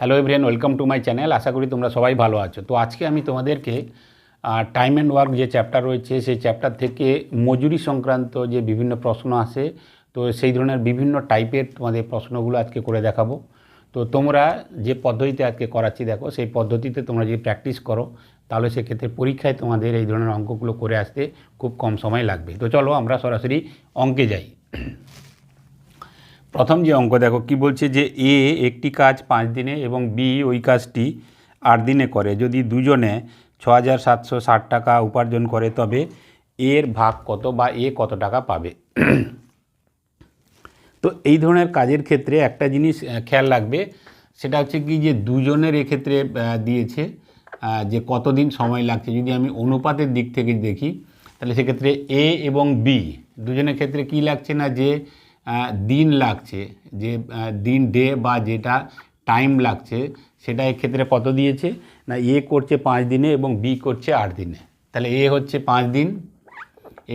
Hello everyone welcome to my channel আশা করি তোমরা সবাই ভালো আছো। তো আজকে আমি তোমাদেরকে টাইম অ্যান্ড ওয়ার্ক যে চ্যাপ্টার রয়েছে, সেই চ্যাপ্টার থেকে মজুরি সংক্রান্ত যে বিভিন্ন প্রশ্ন আসে, তো সেই ধরনের বিভিন্ন টাইপের তোমাদের প্রশ্নগুলো আজকে করে দেখাবো। তো তোমরা যে পদ্ধতিতে আজকে করাচ্ছি, দেখো, সেই পদ্ধতিতে তোমরা যদি প্র্যাকটিস করো, তাহলে সেক্ষেত্রে পরীক্ষায় তোমাদের এই ধরনের অঙ্কগুলো করে আসতে খুব কম সময় লাগবে। তো চলো আমরা সরাসরি অঙ্কে যাই। প্রথম যে অঙ্ক, দেখো কি বলছে যে এ একটি কাজ পাঁচ দিনে এবং বি ওই কাজটি আট দিনে করে। যদি দুজনে ছ হাজার সাতশো ষাট টাকা উপার্জন করে, তবে এর ভাগ কত বা এ কত টাকা পাবে? তো এই ধরনের কাজের ক্ষেত্রে একটা জিনিস খেয়াল রাখবে, সেটা হচ্ছে কি যে দুজনের এক্ষেত্রে দিয়েছে যে কতদিন সময় লাগছে। যদি আমি অনুপাতের দিক থেকে দেখি, তাহলে সেক্ষেত্রে এ এবং বি, দুজনের ক্ষেত্রে কি লাগছে না যে দিন লাগছে, যে দিন ডে বা যেটা টাইম লাগছে, সেটা এক্ষেত্রে কত দিয়েছে? না, এ করছে পাঁচ দিনে এবং বি করছে আট দিনে। তাহলে এ হচ্ছে পাঁচ দিন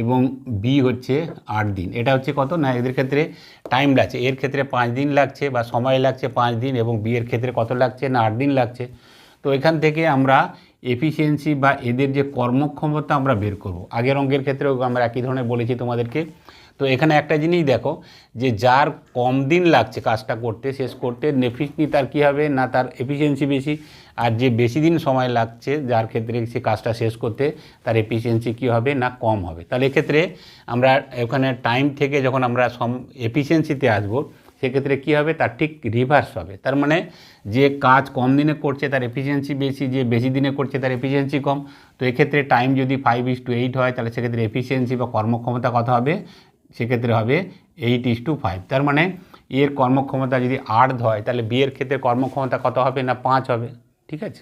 এবং বি হচ্ছে আট দিন। এটা হচ্ছে কত? না, এদের ক্ষেত্রে টাইম লাগছে। এর ক্ষেত্রে পাঁচ দিন লাগছে বা সময় লাগছে পাঁচ দিন এবং বি এর ক্ষেত্রে কত লাগছে? না, আট দিন লাগছে। তো এখান থেকে আমরা এফিসিয়েন্সি বা এদের যে কর্মক্ষমতা আমরা বের করব। আগের অঙ্কের ক্ষেত্রেও আমরা একই ধরনের বলেছি তোমাদেরকে। তো এখানে একটা জিনিস দেখো, যে যার কম দিন লাগছে কাজটা করতে, শেষ করতে নেফিসনি তার কী হবে? না, তার এফিসিয়েন্সি বেশি। আর যে বেশি দিন সময় লাগছে, যার ক্ষেত্রে সে কাজটা শেষ করতে, তার এফিসিয়েন্সি কী হবে? না, কম হবে। তাহলে এক্ষেত্রে আমরা ওখানে টাইম থেকে যখন আমরা সম এফিসিয়েন্সিতে আসব, সেক্ষেত্রে কী হবে? তার ঠিক রিভার্স হবে। তার মানে যে কাজ কম দিনে করছে, তার এফিসিয়েন্সি বেশি, যে বেশি দিনে করছে, তার এফিসিয়েন্সি কম। তো এক্ষেত্রে টাইম যদি ফাইভ ইস টু এইট হয়, তাহলে সেক্ষেত্রে এফিসিয়েন্সি বা কর্মক্ষমতা কত হবে? সেক্ষেত্রে হবে এইট ইস টু ফাইভ তার মানে এর কর্মক্ষমতা যদি আট হয়, তাহলে বিয়ের ক্ষেত্রে কর্মক্ষমতা কত হবে না পাঁচ হবে? ঠিক আছে?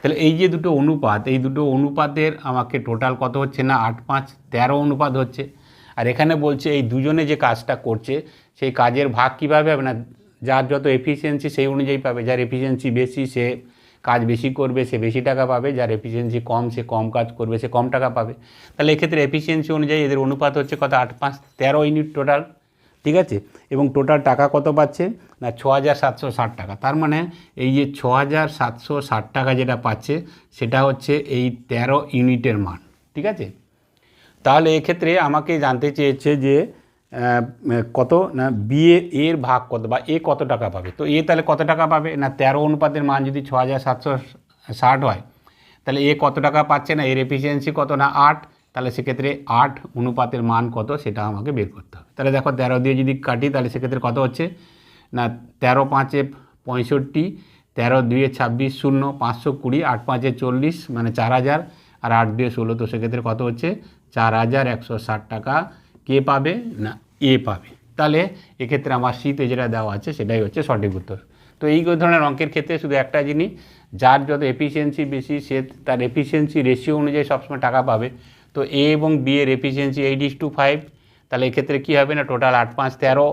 তাহলে এই যে দুটো অনুপাত, এই দুটো অনুপাতের আমাকে টোটাল কত হচ্ছে না আট পাঁচ? তেরো অনুপাত হচ্ছে। আর এখানে বলছে এই দুজনে যে কাজটা করছে, সেই কাজের ভাগ কীভাবে হবে না? যার যত এফিসিয়েন্সি সেই অনুযায়ী পাবে। যার এফিসিয়েন্সি বেশি, সে কাজ বেশি করবে, সে বেশি টাকা পাবে, যার এফিসিয়েন্সি কম, সে কম কাজ করবে, সে কম টাকা পাবে। তাহলে এক্ষেত্রে এফিসিয়েন্সি অনুযায়ী এদের অনুপাত হচ্ছে কত? আট, পাঁচ, তেরো ইউনিট টোটাল ঠিক আছে? এবং টোটাল টাকা কত পাচ্ছে? না ছ হাজার সাতশো ষাট টাকা। তার মানে এই যে ছ হাজার সাতশো ষাট টাকা যেটা পাচ্ছে, সেটা হচ্ছে এই তেরো ইউনিটের মান, ঠিক আছে? তাহলে এক্ষেত্রে আমাকে জানতে চেয়েছে যে কত? না, বিএ এর ভাগ কত বা এ কত টাকা পাবে? তো এ তাহলে কত টাকা পাবে? না, তেরো অনুপাতের মান যদি ছ হাজার সাতশো ষাট হয়, তাহলে এ কত টাকা পাচ্ছে? না, এর এফিসিয়েন্সি কত? না, আট। তাহলে সেক্ষেত্রে আট অনুপাতের মান কত? সেটা আমাকে বের করতে হবে। তাহলে দেখো, তেরো দিয়ে যদি কাটি, তাহলে সেক্ষেত্রে কত হচ্ছে? না, তেরো পাঁচে পঁয়ষট্টি, তেরো দুয়ে ছাব্বিশ শূন্য, পাঁচশো কুড়ি, আট পাঁচে চল্লিশ মানে চার হাজার, আর আট দুয়ে ষোলো, তো সেক্ষেত্রে কত হচ্ছে? চার হাজার একশো ষাট টাকা। কে পাবে? না, এ পাবে। তাহলে এক্ষেত্রে আমার শীতে যেটা দেওয়া আছে, সেটাই হচ্ছে সঠিক উত্তর। তো এই ধরনের অঙ্কের ক্ষেত্রে শুধু একটা জিনিস, যার যত এফিসিয়েন্সি বেশি, সে তার এফিসিয়েন্সি রেশিও অনুযায়ী সবসময় টাকা পাবে। তো এ এবং বি এর efficiency eight is to five তাহলে এক্ষেত্রে কী হবে না টোটাল আট, পাঁচ, তেরো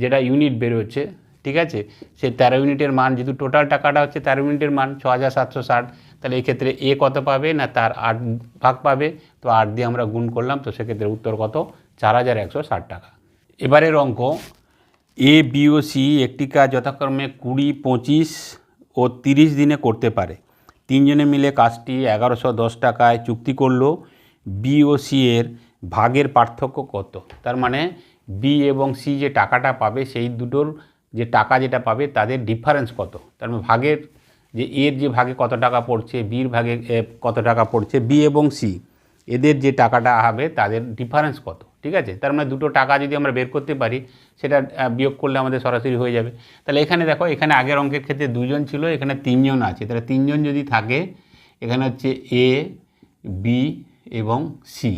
যেটা ইউনিট বেরোচ্ছে, ঠিক আছে? সে তেরো ইউনিটের মান, যেহেতু টোটাল টাকাটা হচ্ছে তেরো ইউনিটের মান, ছ হাজার সাতশো ষাট, তাহলে এই ক্ষেত্রে এ কত পাবে না, তার আট ভাগ পাবে। তো আট দিয়ে আমরা গুণ করলাম, তো সেক্ষেত্রে উত্তর কত? চার হাজার একশো ষাট টাকা। এবারের অঙ্ক এ বি ও সি একটি কাজ যথাক্রমে কুড়ি, পঁচিশ ও তিরিশ দিনে করতে পারে। তিনজনে মিলে কাজটি এগারোশো দশ টাকায় চুক্তি করল। বি ও সি এর ভাগের পার্থক্য কত? তার মানে বি এবং সি যে টাকাটা পাবে, সেই দুটোর যে টাকা যেটা পাবে, তাদের ডিফারেন্স কত? তার মানে ভাগের যে এর যে ভাগে কত টাকা পড়ছে বির ভাগে কত টাকা পড়ছে বি এবং সি এদের যে টাকাটা হবে, তাদের ডিফারেন্স কত? ঠিক আছে? তার মানে দুটো টাকা যদি আমরা বের করতে পারি, সেটা বিয়োগ করলে আমাদের সরাসরি হয়ে যাবে। তাহলে এখানে দেখো, এখানে আগের অঙ্কের ক্ষেত্রে দুজন ছিল, এখানে তিনজন আছে। তাহলে তিনজন যদি থাকে, এখানে হচ্ছে এ বি এবং সি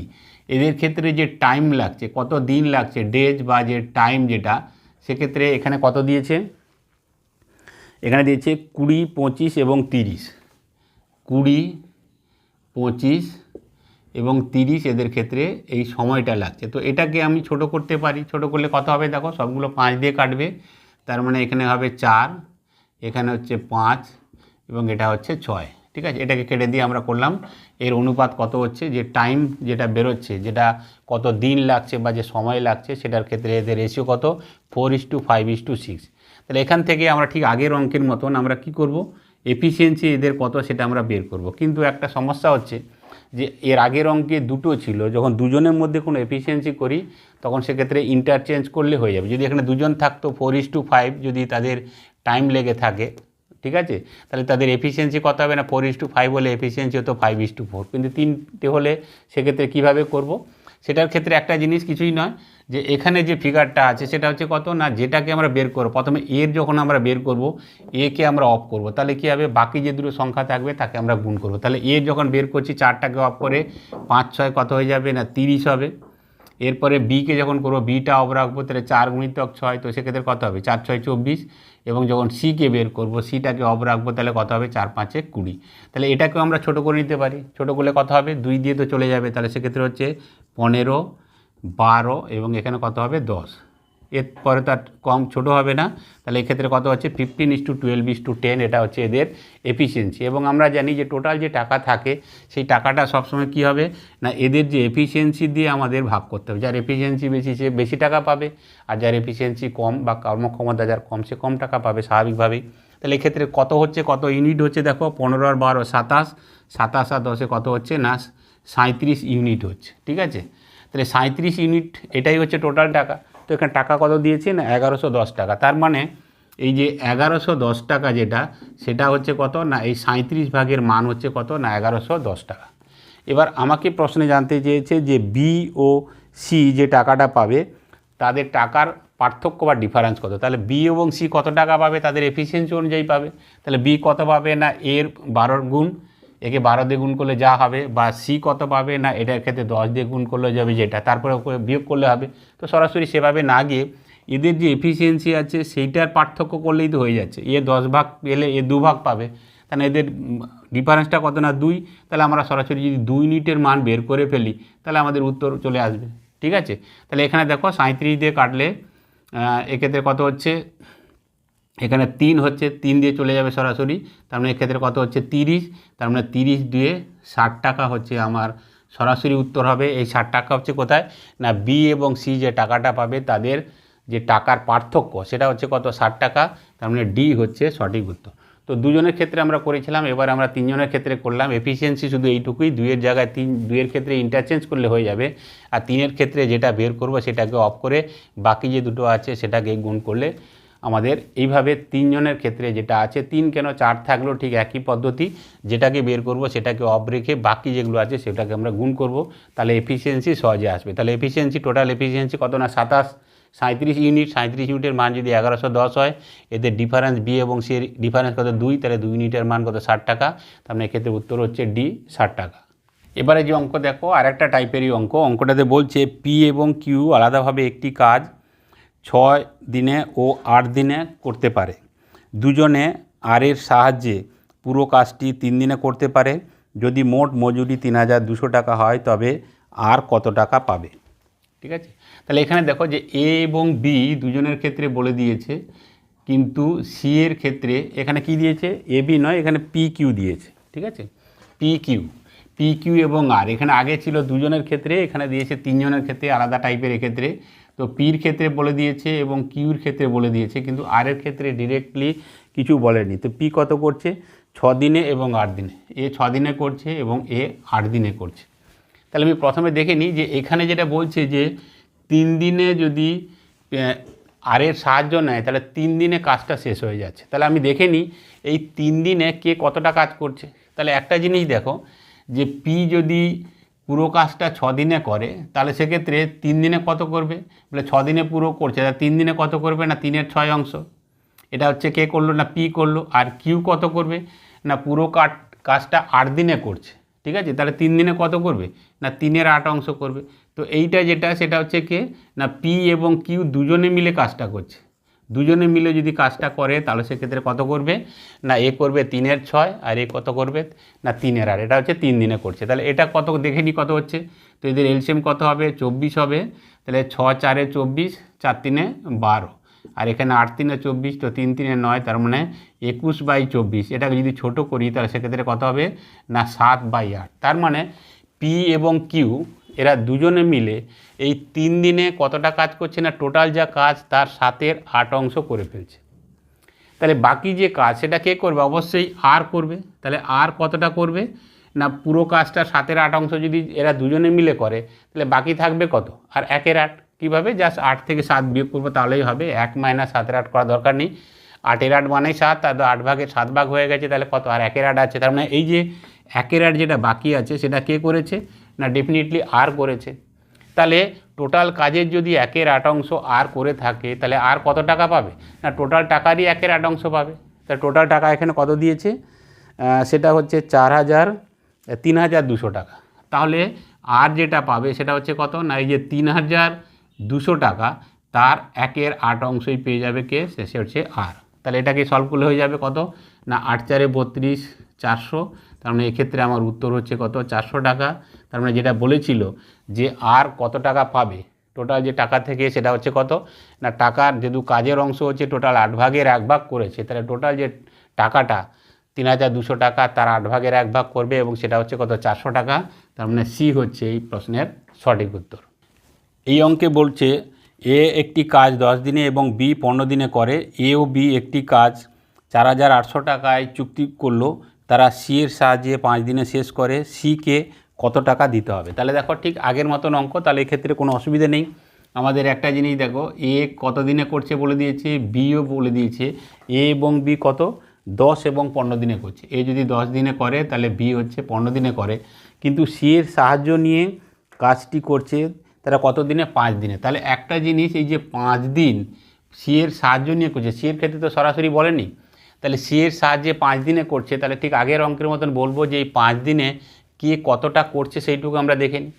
এদের ক্ষেত্রে যে টাইম লাগছে, কত দিন লাগছে ডেজ বা যে টাইম যেটা, সেক্ষেত্রে এখানে কত দিয়েছে? এখানে দিয়েছে কুড়ি, পঁচিশ এবং তিরিশ। কুড়ি, পঁচিশ এবং তিরিশ এদের ক্ষেত্রে এই সময়টা লাগছে। তো এটাকে আমি ছোট করতে পারি। ছোট করলে কত হবে দেখো? সবগুলো পাঁচ দিয়ে কাটবে। তার মানে এখানে হবে চার, এখানে হচ্ছে পাঁচ এবং এটা হচ্ছে ছয়। ঠিক আছে? এটাকে কেটে দিয়ে আমরা করলাম। এর অনুপাত কত হচ্ছে? যে টাইম যেটা বেরোচ্ছে, যেটা কত দিন লাগছে বা যে সময় লাগছে, সেটার ক্ষেত্রে এদের রেশিও কত? Four is to five is to six তাহলে এখান থেকে আমরা ঠিক আগের অঙ্কের মতন আমরা কি করব? এফিসিয়েন্সি এদের কত সেটা আমরা বের করব। কিন্তু একটা সমস্যা হচ্ছে যে এর আগের অঙ্কে দুটো ছিল, যখন দুজনের মধ্যে কোনো এফিসিয়েন্সি করি, তখন সেক্ষেত্রে ইন্টারচেঞ্জ করলে হয়ে যাবে। যদি এখানে দুজন থাকতো ফোর ইস টু ফাইভ যদি তাদের টাইম লেগে থাকে, ঠিক আছে? তাহলে তাদের এফিসিয়েন্সি কত হবে না? ফোর ইস টু ফাইভ হলে এফিসিয়েন্সি হতো ফাইভ ইস টু ফোর কিন্তু তিনটে হলে সেক্ষেত্রে কীভাবে করব? সেটার ক্ষেত্রে একটা জিনিস কিছুই নয় যে এখানে যে ফিগারটা আছে, সেটা হচ্ছে কত? না, যেটাকে আমরা বের করব। প্রথমে এর যখন আমরা বের করব একে আমরা অফ করব, তাহলে কী হবে? বাকি যে দুটো সংখ্যা থাকবে, তাকে আমরা গুণ করব। তাহলে এর যখন বের করছি, চারটাকে অফ করে পাঁচ, ছয় কত হয়ে যাবে? না, তিরিশ হবে। এরপরে বিকে যখন করব বিটা অফ রাখব, তাহলে চার গুণিতক ছয়, তো সেক্ষেত্রে কত হবে? চার, ছয়, চব্বিশ। এবং যখন সিকে বের করব সিটাকে অফ রাখব, তাহলে কত হবে? চার, পাঁচে কুড়ি। তাহলে এটাকেও আমরা ছোটো করে নিতে পারি। ছোটো করলে কত হবে? দুই দিয়ে তো চলে যাবে। তাহলে সেক্ষেত্রে হচ্ছে পনেরো, বারো এবং এখানে কত হবে? দশ। এরপরে তার কম ছোট হবে না। তাহলে এক্ষেত্রে কত হচ্ছে? Fifteen is to twelve is to ten এটা হচ্ছে এদের এফিসিয়েন্সি এবং আমরা জানি যে টোটাল যে টাকা থাকে, সেই টাকাটা সবসময় কী হবে? না, এদের যে এফিসিয়েন্সি দিয়ে আমাদের ভাগ করতে হবে। যার এফিসিয়েন্সি বেশি, সে বেশি টাকা পাবে। আর যার এফিসিয়েন্সি কম বা কর্মক্ষমতা যার কম, সে কম টাকা পাবে স্বাভাবিকভাবেই। তাহলে এক্ষেত্রে কত হচ্ছে? কত ইউনিট হচ্ছে? দেখো, পনেরো আর বারো, সাতাশ। সাতাশ আর দশে কত হচ্ছে? না সাঁত্রিশ ইউনিট হচ্ছে। ঠিক আছে? তাহলে সাঁত্রিশ ইউনিট এটাই হচ্ছে টোটাল টাকা। তো এখানে টাকা কত দিয়েছে না এগারোশো দশ টাকা। তার মানে এই যে এগারোশো দশ টাকা যেটা, সেটা হচ্ছে কত? না, এই সাঁত্রিশ ভাগের মান হচ্ছে কত? না, এগারোশো দশ টাকা। এবার আমাকে প্রশ্নে জানতে চেয়েছে যে বি ও সি যে টাকাটা পাবে, তাদের টাকার পার্থক্য বা ডিফারেন্স কত? তাহলে বি এবং সি কত টাকা পাবে? তাদের এফিসিয়েন্সি অনুযায়ী পাবে। তাহলে বি কত পাবে? না, এর বারোর গুণ একে বারো দিয়ে গুণ করলে যা হবে বা সি কত পাবে না, এটার ক্ষেত্রে দশ দিয়ে গুণ করলে যাবে যেটা, তারপরে বিয়োগ করলে হবে। তো সরাসরি সেভাবে না গিয়ে এদের যে এফিসিয়েন্সি আছে, সেইটার পার্থক্য করলেই তো হয়ে যাচ্ছে। এ দশ ভাগ পেলে এ দু ভাগ পাবে। তাহলে এদের ডিফারেন্সটা কত না দুই? তাহলে আমরা সরাসরি যদি দুই ইউনিটের মান বের করে ফেলি, তাহলে আমাদের উত্তর চলে আসবে। ঠিক আছে? তাহলে এখানে দেখো সাঁত্রিশ দিয়ে কাটলে এক্ষেত্রে কত হচ্ছে? এখানে তিন হচ্ছে তিন দিয়ে চলে যাবে সরাসরি, তার মানে এক্ষেত্রে কত হচ্ছে তিরিশ, তার মানে তিরিশ দিয়ে ষাট টাকা হচ্ছে আমার সরাসরি উত্তর হবে। এই ষাট টাকা হচ্ছে কোথায়? না বি এবং সি যে টাকাটা পাবে তাদের যে টাকার পার্থক্য, সেটা হচ্ছে কত? ষাট টাকা, তার মানে ডি হচ্ছে সঠিক উত্তর। তো দুজনের ক্ষেত্রে আমরা করেছিলাম, এবার আমরা তিনজনের ক্ষেত্রে করলাম। এফিসিয়েন্সি শুধু এইটুকুই, দুইয়ের জায়গায় তিন, দুইয়ের ক্ষেত্রে ইন্টারচেঞ্জ করলে হয়ে যাবে। আর তিনের ক্ষেত্রে যেটা বের করব সেটাকে অফ করে বাকি যে দুটো আছে সেটাকে গুণ করলে আমাদের এইভাবে তিনজনের ক্ষেত্রে যেটা আছে, তিন কেন চার থাকলেও ঠিক একই পদ্ধতি, যেটাকে বের করব সেটাকে অফ রেখে বাকি যেগুলো আছে সেটাকে আমরা গুণ করব, তাহলে এফিসিয়েন্সি সহজে আসবে। তাহলে এফিসিয়েন্সি টোটাল এফিসিয়েন্সি কত না? সাতাশ সাঁত্রিশ ইউনিট সাঁত্রিশ ইউনিটের মান যদি এগারোশো দশ হয় এদের ডিফারেন্স বি এবং সি ডিফারেন্স কত? দুই, তাহলে দুই ইউনিটের মান কত? ষাট টাকা। তার মানে এক্ষেত্রে উত্তর হচ্ছে ডি ষাট টাকা। এবারে যে অঙ্ক দেখো, আরেকটা টাইপেরই অঙ্ক। অঙ্কটাতে বলছে পি এবং কিউ আলাদাভাবে একটি কাজ ছয় দিনে ও আট দিনে করতে পারে। দুজনে আর এর সাহায্যে পুরো কাজটি তিন দিনে করতে পারে। যদি মোট মজুরি তিন হাজার দুশো টাকা হয়, তবে আর কত টাকা পাবে? ঠিক আছে? তাহলে এখানে দেখো যে এ এবং বি দুজনের ক্ষেত্রে বলে দিয়েছে, কিন্তু সি এর ক্ষেত্রে এখানে কি দিয়েছে? এ, বি নয়, এখানে পি, কিউ দিয়েছে। ঠিক আছে? P, Q. পি, কিউ এবং আর। এখানে আগে ছিল দুজনের ক্ষেত্রে, এখানে দিয়েছে তিনজনের ক্ষেত্রে, আলাদা টাইপের এক্ষেত্রে। তো পির ক্ষেত্রে বলে দিয়েছে এবং কিউর ক্ষেত্রে বলে দিয়েছে কিন্তু আর এর ক্ষেত্রে ডিরেক্টলি কিছু বলেনি। তো পি কত করছে? ছ দিনে এবং আট দিনে। এ ছ দিনে করছে এবং এ আট দিনে করছে। তাহলে আমি প্রথমে দেখে নিই যে এখানে যেটা বলছে যে তিন দিনে যদি আহ, আরের সাহায্য নেয় তাহলে তিন দিনে কাজটা শেষ হয়ে যাচ্ছে। তাহলে আমি দেখে নিই এই তিন দিনে কে কতটা কাজ করছে? তাহলে একটা জিনিস দেখো যে পি যদি পুরো কাজটা ছ দিনে করে, তাহলে সেক্ষেত্রে তিন দিনে কত করবে? বলে ছ দিনে পুরো করছে তাহলে তিন দিনে কত করবে না তিনের ছয় অংশ? এটা হচ্ছে কে করল না পি করল, আর কিউ কত করবে? না পুরো কাট, কাজটা আট দিনে করছে, ঠিক আছে? তাহলে তিন দিনে কত করবে? না তিনের আট অংশ করবে। তো এইটা যেটা, সেটা হচ্ছে কে? না পি এবং কিউ দুজনে মিলে কাজটা করছে। দুজনে মিলে যদি কাজটা করে, তাহলে সেক্ষেত্রে কত করবে? না, এ করবে তিনের ছয় আর এ কত করবে? না, তিনের আর এটা হচ্ছে তিন দিনে করছে। তাহলে এটা কত, দেখে নি কত হচ্ছে? তো এদের এলসিএম কত হবে? চব্বিশ হবে। তাহলে ছ, চারে চব্বিশ, চার তিনে বারো। আর এখানে আট তিনে চব্বিশ, তো তিন তিনে নয়, তার মানে একুশ বাই চব্বিশ। এটাকে যদি ছোট করি, তাহলে সেক্ষেত্রে কত হবে? না, সাত বাই আট। তার মানে পি এবং কিউ এরা দুজনে মিলে এই তিন দিনে কতটা কাজ করছে না টোটাল যা কাজ তার সাতের আট অংশ করে ফেলছে। তাহলে বাকি যে কাজ, সেটা কে করবে? অবশ্যই আর করবে। তাহলে আর কতটা করবে? না পুরো কাজটা সাতের আট অংশ যদি এরা দুজনে মিলে করে, তাহলে বাকি থাকবে কত? আর একের আট কীভাবে? জাস্ট আট থেকে সাত বিয়োগ করব, তাহলেই হবে। এক মাইনাস সাতের আট করা দরকার নেই। আটের আট মানে সাত, আর আট ভাগের সাত ভাগ হয়ে গেছে, তাহলে কত? আর একের আট আছে। তার মানে এই যে একের আট যেটা বাকি আছে, সেটা কে করেছে? না ডেফিনেটলি আর করেছে। তাহলে টোটাল কাজের যদি একের আট অংশ আর করে থাকে, তাহলে আর কত টাকা পাবে? না টোটাল টাকারই একের আট অংশ পাবে। তাহলে টোটাল টাকা এখানে কত দিয়েছে? সেটা হচ্ছে চার হাজার তিন হাজার দুশো টাকা। তাহলে আর যেটা পাবে সেটা হচ্ছে কত? না, এই যে তিন হাজার দুশো টাকা, তার একের আট অংশই পেয়ে যাবে কে? সে হচ্ছে আর তাহলে এটাকে সলভ করলে হয়ে যাবে কত? না, আট চারে বত্রিশ, চারশো। তার মানে এক্ষেত্রে আমার উত্তর হচ্ছে কত? চারশো টাকা। তার মানে যেটা বলেছিল যে আর কত টাকা পাবে? টোটাল যে টাকা থেকে সেটা হচ্ছে কত? না, টাকার যেহেতু কাজের অংশ হচ্ছে টোটাল আট ভাগের এক ভাগ করেছে। তাহলে টোটাল যে টাকাটা তিন হাজার দুশো টাকা তার আট ভাগের এক ভাগ করবে এবং সেটা হচ্ছে কত? চারশো টাকা। তার মানে সি হচ্ছে এই প্রশ্নের সঠিক উত্তর। এই অঙ্কে বলছে এ একটি কাজ দশ দিনে এবং বি পনেরো দিনে করে। এ ও বি একটি কাজ চার হাজার আটশো টাকায় চুক্তি করল। তারা সি এর সাহায্যে পাঁচ দিনে শেষ করে। সিকে কত টাকা দিতে হবে। তাহলে দেখো ঠিক আগের মতন অঙ্ক, তাহলে এক্ষেত্রে কোনো অসুবিধা নেই। আমাদের একটা জিনিস দেখো, এ কত দিনে করছে বলে দিয়েছে বিও বলে দিয়েছে, এ এবং বি কত? দশ এবং পনেরো দিনে করছে। এ যদি দশ দিনে করে, তাহলে বি হচ্ছে পনেরো দিনে করে। কিন্তু সি এর সাহায্য নিয়ে কাজটি করছে, তারা কত দিনে পাঁচ দিনে। তাহলে একটা জিনিস, এই যে পাঁচ দিন সি এর সাহায্য নিয়ে করছে, সি এর ক্ষেত্রে তো সরাসরি বলেনি। তাহলে সি এর সাহায্যে পাঁচ দিনে করছে, তাহলে ঠিক আগের অঙ্কের মতন বলব যে এই পাঁচ দিনে কে কতটা করছে সেইটুকু আমরা দেখে নিই।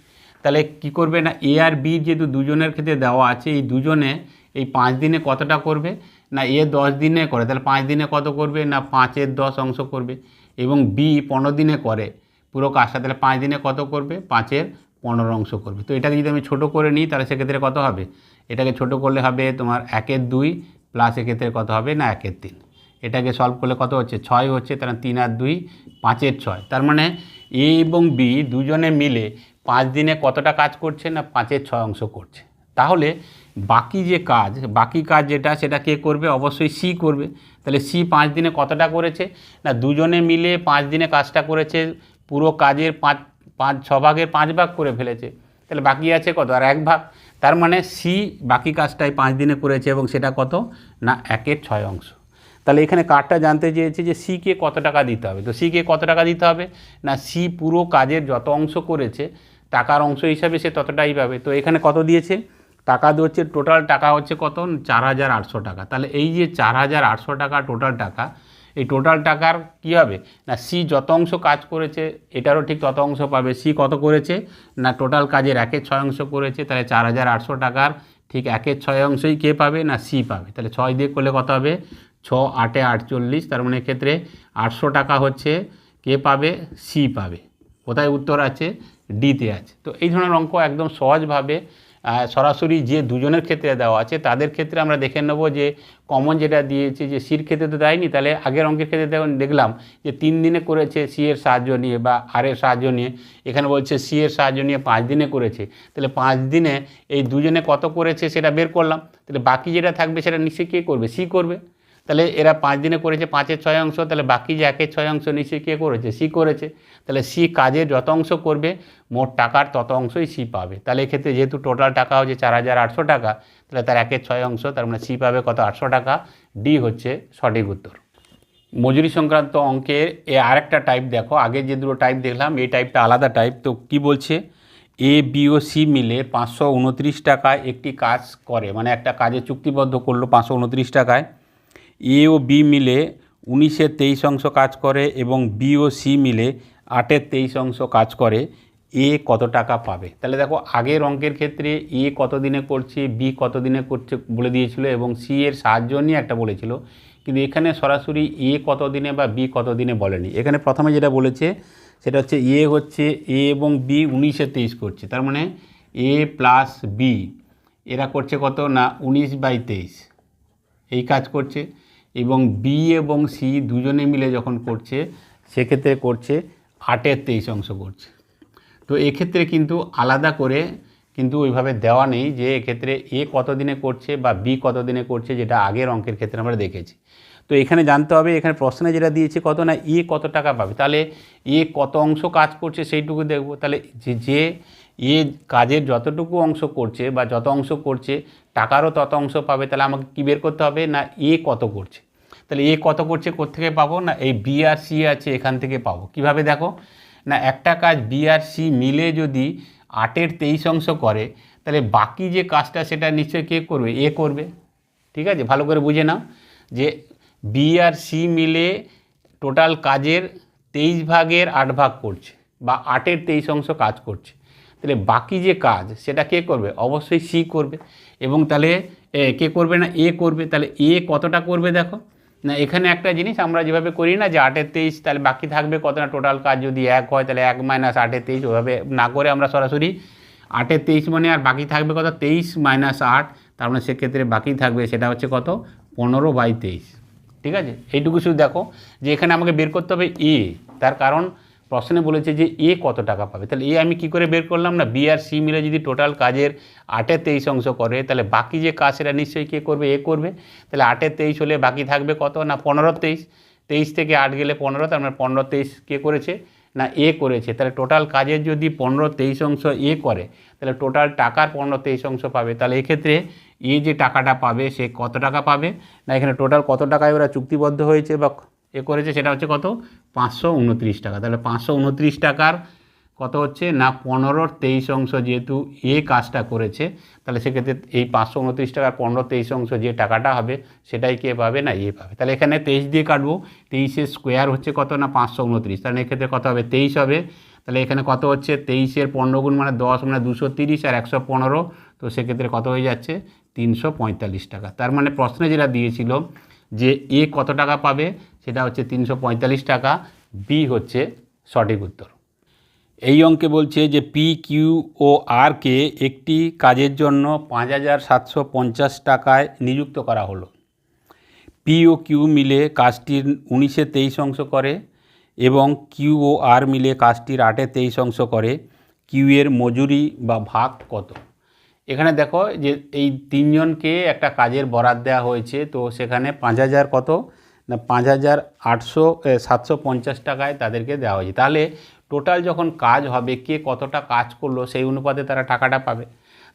তাহলে কী করবে না এ আর বি যেহেতু দুজনের ক্ষেত্রে দেওয়া আছে, এই দুজনে এই পাঁচ দিনে কতটা করবে? না এ দশ দিনে করে, তাহলে পাঁচ দিনে কত করবে? না, পাঁচের দশ অংশ করবে। এবং বি পনেরো দিনে করে, পুরো কাজটা, তাহলে পাঁচ দিনে কত করবে? পাঁচের পনেরো অংশ করবে। তো এটাকে যদি আমি ছোট করে নিই, তাহলে সেক্ষেত্রে কত হবে? এটাকে ছোট করলে হবে তোমার একের দুই প্লাস এক্ষেত্রে কত হবে? না, একের তিন। এটাকে সলভ করলে কত হচ্ছে? ছয় হচ্ছে, তাহলে তিন আর দুই, পাঁচের ছয়। তার মানে এ এবং বি দুজনে মিলে পাঁচ দিনে কতটা কাজ করছে না পাঁচের ছয় অংশ করছে? তাহলে বাকি যে কাজ, বাকি কাজ যেটা, সেটা কে করবে? অবশ্যই সি করবে। তাহলে সি পাঁচ দিনে কতটা করেছে? না, দুজনে মিলে পাঁচ দিনে কাজটা করেছে, পুরো কাজের পাঁচ পাঁচ, ছ ভাগের পাঁচ ভাগ করে ফেলেছে। তাহলে বাকি আছে কত? আর এক ভাগ। তার মানে সি বাকি কাজটাই পাঁচ দিনে করেছে এবং সেটা কত? না, একের ছয় অংশ। তাহলে এখানে কার্ডটা জানতে চেয়েছে যে সিকে কত টাকা দিতে হবে। তো সিকে কত টাকা দিতে হবে? না সি পুরো কাজের যত অংশ করেছে, টাকার অংশ হিসাবে সে ততটাই পাবে। তো এখানে কত দিয়েছে? টাকা হচ্ছে টোটাল টাকা হচ্ছে কত? চার হাজার আটশো টাকা। তাহলে এই যে চার হাজার আটশো টাকা টোটাল টাকা, এই টোটাল টাকার কী হবে? না সি যত অংশ কাজ করেছে, এটারও ঠিক তত অংশ পাবে। সি কত করেছে? না, টোটাল কাজের একের ছয় অংশ করেছে, তাহলে চার হাজার আটশো টাকার ঠিক একের ছয় অংশই কে পাবে? না সি পাবে। তাহলে ছয় দিয়ে করলে কত হবে? ছ আটে আটচল্লিশ, তার মানে এক্ষেত্রে আটশো টাকা হচ্ছে কে পাবে? সি পাবে। কোথায় উত্তর আছে? ডিতে আছে। তো এই ধরনের অঙ্ক একদম সহজভাবে সরাসরি যে দুজনের ক্ষেত্রে দেওয়া আছে, তাদের ক্ষেত্রে আমরা দেখে নেব যে কমন যেটা দিয়েছে যে সির ক্ষেত্রে তো দেয়নি, তাহলে আগের অঙ্কের ক্ষেত্রে দেখুন, দেখলাম যে তিন দিনে করেছে সি এর সাহায্য নিয়ে বা আর এর সাহায্য নিয়ে। এখানে বলছে সি এর সাহায্য নিয়ে পাঁচ দিনে করেছে। তাহলে পাঁচ দিনে এই দুজনে কত করেছে সেটা বের করলাম। তাহলে বাকি যেটা থাকবে সেটা নিশ্চয়ই কে করবে? সি করবে। তাহলে এরা পাঁচ দিনে করেছে, পাঁচের ছয় অংশ, তাহলে বাকি যে একের ছয় অংশ নিশ্চয়ই কে করেছে? সি করেছে। তাহলে সি কাজের যত অংশ করবে, মোট টাকার তত অংশই সি পাবে। তাহলে এক্ষেত্রে যেহেতু টোটাল টাকা হচ্ছে চার হাজার আটশো টাকা, তাহলে তার একের ছয় অংশ, তার মানে সি পাবে কত? আটশো টাকা। ডি হচ্ছে সঠিক উত্তর। মজুরি সংক্রান্ত অঙ্কের এ আরেকটা টাইপ দেখো। আগে যে দুটো টাইপ দেখলাম, এই টাইপটা আলাদা টাইপ তো কি বলছে? এ, বি ও সি মিলে পাঁচশো উনত্রিশ টাকায় একটি কাজ করে। মানে একটা কাজে চুক্তিবদ্ধ করল পাঁচশো উনত্রিশ টাকায়। এ ও বি মিলে উনিশের তেইশ অংশ কাজ করে এবং বি ও সি মিলে আটের তেইশ অংশ কাজ করে, এ কত টাকা পাবে? তাহলে দেখো, আগের অঙ্কের ক্ষেত্রে এ কত দিনে করছে, বি কত দিনে করছে বলে দিয়েছিল এবং সি এর সাহায্য নিয়ে একটা বলেছিল। কিন্তু এখানে সরাসরি এ কত দিনে বা বি কত দিনে বলেনি। এখানে প্রথমে যেটা বলেছে, সেটা হচ্ছে এ হচ্ছে এ এবং বি উনিশে তেইশ করছে। তার মানে এ প্লাস বি, এরা করছে কত? না, উনিশ বাই তেইশ। এই কাজ করছে। এবং বি এবং সি দুজনে মিলে যখন করছে, সেক্ষেত্রে করছে আটের তেইশ অংশ করছে। তো এক্ষেত্রে কিন্তু আলাদা করে কিন্তু ওইভাবে দেওয়া নেই যে এক্ষেত্রে এ কত দিনে করছে বা বি কত দিনে করছে, যেটা আগের অঙ্কের ক্ষেত্রে আমরা দেখেছি। তো এখানে জানতে হবে, এখানে প্রশ্নে যেটা দিয়েছে কত না এ কত টাকা পাবে? তাহলে এ কত অংশ কাজ করছে সেইটুকু দেখব। তাহলে যে যে এ কাজের যতটুকু অংশ করছে বা যত অংশ করছে, টাকারও তত অংশ পাবে, তাহলে আমাকে কী বের করতে হবে? না এ কত করছে? তাহলে এ কত করছে, কোত্থেকে পাবো? না, এই বি আর সি আছে এখান থেকে পাবো। কীভাবে দেখো? না, একটা কাজ বি আর সি মিলে যদি আটের তেইশ অংশ করে, তাহলে বাকি যে কাজটা সেটা নিশ্চয়ই কে করবে? এ করবে। ঠিক আছে? ভালো করে বুঝে নাও যে বি আর সি মিলে টোটাল কাজের তেইশ ভাগের আট ভাগ করছে বা আটের তেইশ অংশ কাজ করছে। তাহলে বাকি যে কাজ, সেটা কে করবে? অবশ্যই সি করবে। এবং তাহলে কে করবে না? এ করবে। তাহলে এ কতটা করবে দেখো? না, এখানে একটা জিনিস আমরা যেভাবে করি না যে আটের তেইশ, তাহলে বাকি থাকবে কত না? টোটাল কাজ যদি এক হয়, তাহলে এক মাইনাস আটের তেইশ, ওভাবে না করে আমরা সরাসরি আটের তেইশ মানে আর বাকি থাকবে কত? তেইশ মাইনাস আট, তার মানে সেক্ষেত্রে বাকি থাকবে সেটা হচ্ছে কত? পনেরো বাই তেইশ। ঠিক আছে? এইটুকু শুধু দেখো যে এখানে আমাকে বের করতে হবে এ তার কারণ প্রশ্নে বলেছে যে এ কত টাকা পাবে? তাহলে এ আমি কি করে বের করলাম না? বি আর সি মিলে যদি টোটাল কাজের আটের তেইশ অংশ করে, তাহলে বাকি যে কাজ সেটা নিশ্চয়ই কে করবে? এ করবে। তাহলে আটের তেইশ হলে বাকি থাকবে কত? না, পনেরো তেইশ। তেইশ থেকে আট গেলে পনেরো, তার মানে পনেরো তেইশ কে করেছে? না, এ করেছে। তাহলে টোটাল কাজের যদি পনেরো তেইশ অংশ এ করে, তাহলে টোটাল টাকার পনেরো তেইশ অংশ পাবে। তাহলে এক্ষেত্রে এ যে টাকাটা পাবে, সে কত টাকা পাবে? না, এখানে টোটাল কত টাকায় ওরা চুক্তিবদ্ধ হয়েছে বা এ করেছে, সেটা হচ্ছে কত? পাঁচশো উনত্রিশ টাকা। তাহলে পাঁচশো উনত্রিশ টাকার কত হচ্ছে? না পনেরোর তেইশ অংশ যেহেতু এ কাজটা করেছে, তাহলে সেক্ষেত্রে এই পাঁচশো উনত্রিশ টাকার পনেরো তেইশ অংশ যে টাকাটা হবে, সেটাই কে পাবে? না, এ পাবে। তাহলে এখানে তেইশ দিয়ে কাটবো তেইশের স্কোয়ার হচ্ছে কত? না, পাঁচশো উনত্রিশ। তাহলে এক্ষেত্রে কত হবে? তেইশ হবে। তাহলে এখানে কত হচ্ছে? তেইশের পনেরো গুণ মানে দশ মানে দুশো তিরিশ আর একশো পনেরো। তো সেক্ষেত্রে কত হয়ে যাচ্ছে? তিনশো পঁয়তাল্লিশ টাকা। তার মানে প্রশ্নে যেটা দিয়েছিল যে এ কত টাকা পাবে? সেটা হচ্ছে তিনশো পঁয়তাল্লিশ টাকা বি হচ্ছে সঠিক উত্তর। এই অঙ্কে বলছে যে পি কিউ ও আরকে একটি কাজের জন্য পাঁচ হাজার সাতশো পঞ্চাশ টাকায় নিযুক্ত করা হলো। পি ও কিউ মিলে কাজটির উনিশে তেইশ অংশ করে এবং কিউ ও আর মিলে কাজটির আটে তেইশ অংশ করে। কিউ এর মজুরি বা ভাগ কত? এখানে দেখো যে এই তিনজনকে একটা কাজের বরাদ দেওয়া হয়েছে, তো সেখানে পাঁচ হাজার কত? না পাঁচ হাজার আটশো সাতশো পঞ্চাশ টাকায় তাদেরকে দেওয়া হয়েছে। তাহলে টোটাল যখন কাজ হবে, কে কতটা কাজ করল, সেই অনুপাতে তারা টাকাটা পাবে।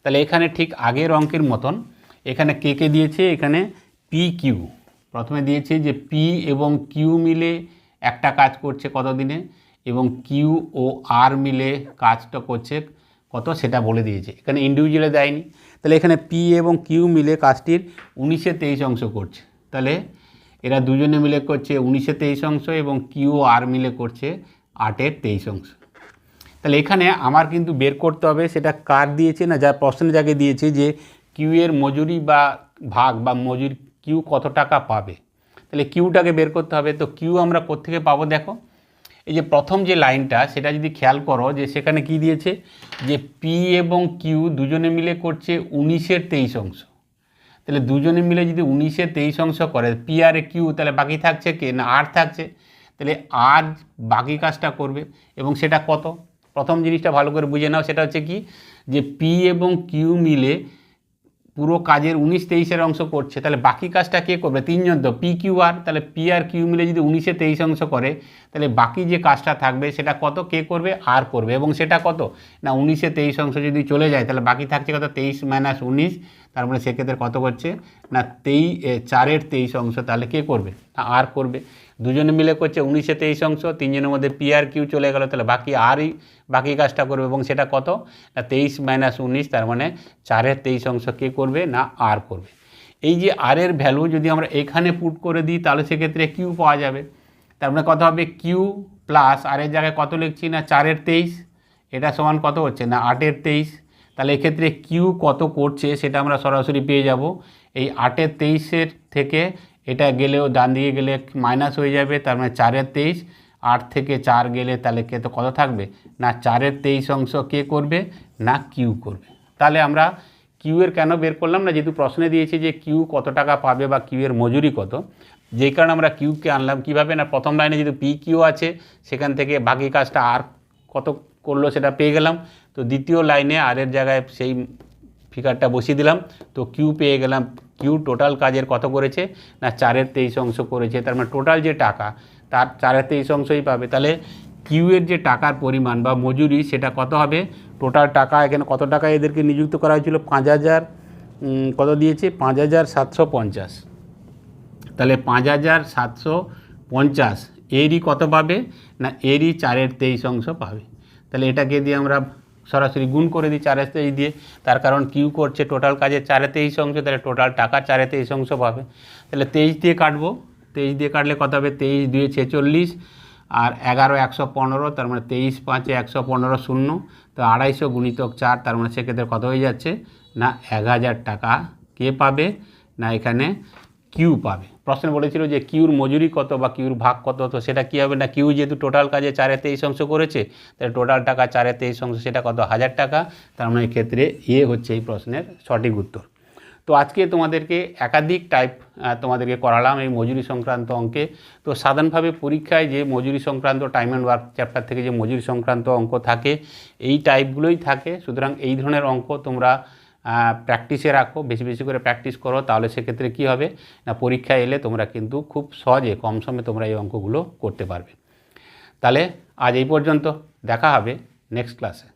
তাহলে এখানে ঠিক আগের অঙ্কের মতন এখানে কে কে দিয়েছে? এখানে পি কিউ প্রথমে দিয়েছে যে পি এবং কিউ মিলে একটা কাজ করছে কত দিনে এবং কিউ ও আর মিলে কাজটা করছে কত? সেটা বলে দিয়েছে। এখানে ইন্ডিভিজুয়ালে দেয়নি। তাহলে এখানে পি এবং কিউ মিলে কাজটির উনিশে তেইশ অংশ করছে। তাহলে এরা দুজনে মিলে করছে উনিশে তেইশ অংশ এবং কিউ আর মিলে করছে আটের তেইশ অংশ। তাহলে এখানে আমার কিন্তু বের করতে হবে সেটা কার দিয়েছে না, যা প্রশ্নে যাকে দিয়েছে যে কিউ এর মজুরি বা ভাগ বা মজুরি কিউ কত টাকা পাবে। তাহলে কিউটাকে বের করতে হবে। তো কিউ আমরা কোত্থেকে পাবো দেখো? এই যে প্রথম যে লাইনটা, সেটা যদি খেয়াল করো যে সেখানে কি দিয়েছে? যে পি এবং কিউ দুজনে মিলে করছে উনিশের তেইশ অংশ। তাহলে দুজনে মিলে যদি উনিশে তেইশ অংশ করে পি আর এ কিউ তাহলে বাকি থাকছে কে? না আর থাকছে। তাহলে আর বাকি কাজটা করবে। এবং সেটা কত? প্রথম জিনিসটা ভালো করে বুঝে নাও, সেটা হচ্ছে কি? যে পি এবং কিউ মিলে পুরো কাজের উনিশ তেইশের অংশ করছে, তাহলে বাকি কাজটা কে করবে? তিনজন তো পি কিউ আর তাহলে পি আর কিউ মিলে যদি উনিশে তেইশ অংশ করে, তাহলে বাকি যে কাজটা থাকবে সেটা কত, কে করবে? আর করবে। এবং সেটা কত? না, উনিশে তেইশ অংশ যদি চলে যায়, তাহলে বাকি থাকছে কত? তেইশ মাইনাস উনিশ, তার মানে সেক্ষেত্রে কত করছে? না, তেই চারের তেইশ অংশ, তাহলে কে করবে? না আর করবে। দুজনে মিলে করছে, উনিশে তেইশ অংশ, তিনজনের মধ্যে পি আর কিউ চলে গেল, তাহলে বাকি আরই, বাকি কাজটা করবে, এবং সেটা কত? না, তেইশ মাইনাস উনিশ, তার মানে চারের তেইশ অংশ কে করবে, না আর করবে। এই যে আর এর ভ্যালু যদি আমরা এখানে পুট করে দিই, তাহলে সেক্ষেত্রে কিউ পাওয়া যাবে। তার মানে কত হবে? কিউ প্লাস আর এর জায়গায় কত লিখছি না? চারের তেইশ, এটা সমান কত হচ্ছে? না, আটের তেইশ। তাহলে এক্ষেত্রে কিউ কত করছে, সেটা আমরা সরাসরি পেয়ে যাব। এই আটের তেইশের থেকে এটা গেলেও ডান দিকে গেলে মাইনাস হয়ে যাবে, তার মানে চারের তেইশ। আট থেকে চার গেলে তাহলে কে তো কত থাকবে? না, চারের তেইশ অংশ কে করবে? না কিউ করবে। তাহলে আমরা কিউ এর কেন বের করলাম না? যেহেতু প্রশ্নে দিয়েছে যে কিউ কত টাকা পাবে বা কিউ এর মজুরি কত, যেই কারণে আমরা কিউকে আনলাম। কীভাবে? না, প্রথম লাইনে যেহেতু পি কিউ আছে, সেখান থেকে বাকি কাজটা আর কত করল সেটা পেয়ে গেলাম। তো দ্বিতীয় লাইনে আর এর জায়গায় সেই ফিগারটা বসিয়ে দিলাম। তো কিউ পেয়ে গেলাম কিউ টোটাল কাজের কত করেছে? না, চারের তেইশ অংশ করেছে। তার মানে টোটাল যে টাকা, তার চারের তেইশ অংশই পাবে। তাহলে কিউয়ের যে টাকার পরিমাণ বা মজুরি, সেটা কত হবে? টোটাল টাকা, এখানে কত টাকা এদেরকে নিযুক্ত করা হয়েছিল? পাঁচ হাজার কত দিয়েছে? পাঁচ হাজার সাতশো পঞ্চাশ। তাহলে পাঁচ হাজার সাতশো পঞ্চাশ, এরই কত পাবে? না, এরই চারের তেইশ অংশ পাবে। তাহলে এটাকে দিয়ে আমরা সরাসরি গুণ করে দিই চারের তেইশ দিয়ে। তার কারণ কিউ করছে টোটাল কাজে চারে তেইশ অংশ, তাহলে টোটাল টাকা চারে তেইশ অংশ পাবে। তাহলে তেইশ দিয়ে কাটবো। তেইশ দিয়ে কাটলে কত হবে? তেইশ দুয়ে ছেচল্লিশ। আর এগারো একশো পনেরো, তার মানে তেইশ পাঁচে একশো পনেরো শূন্য। তো আড়াইশো গুণিতক চার, তার মানে সেক্ষেত্রে কত হয়ে যাচ্ছে? না, এক হাজার টাকা কে পাবে? না, এখানে কিউ পাবে। প্রশ্নে বলেছিল যে কিউর মজুরি কত বা কিউর ভাগ কত, তো সেটা কী হবে না? কিউ যেহেতু টোটাল কাজে চারে তেইশ অংশ করেছে, তাহলে টোটাল টাকা চারে তেইশ অংশ, সেটা কত? হাজার টাকা। তার মানে এক্ষেত্রে ইয়ে হচ্ছে এই প্রশ্নের সঠিক উত্তর। তো আজকে তোমাদেরকে একাধিক টাইপ তোমাদেরকে করালাম এই মজুরি সংক্রান্ত অঙ্কে। তো সাধারণভাবে পরীক্ষায় যে মজুরি সংক্রান্ত টাইম অ্যান্ড ওয়ার্ক চ্যাপ্টার থেকে যে মজুরি সংক্রান্ত অঙ্ক থাকে, এই টাইপগুলোই থাকে। সুতরাং এই ধরনের অঙ্ক তোমরা প্র্যাকটিসে রাখো, বেশি বেশি করে প্র্যাকটিস করো, তাহলে সেক্ষেত্রে কী হবে? না পরীক্ষায় এলে তোমরা কিন্তু খুব সহজে, কম সময়ে তোমরা এই অঙ্কগুলো করতে পারবে। তাহলে আজ এই পর্যন্ত, দেখা হবে নেক্সট ক্লাসে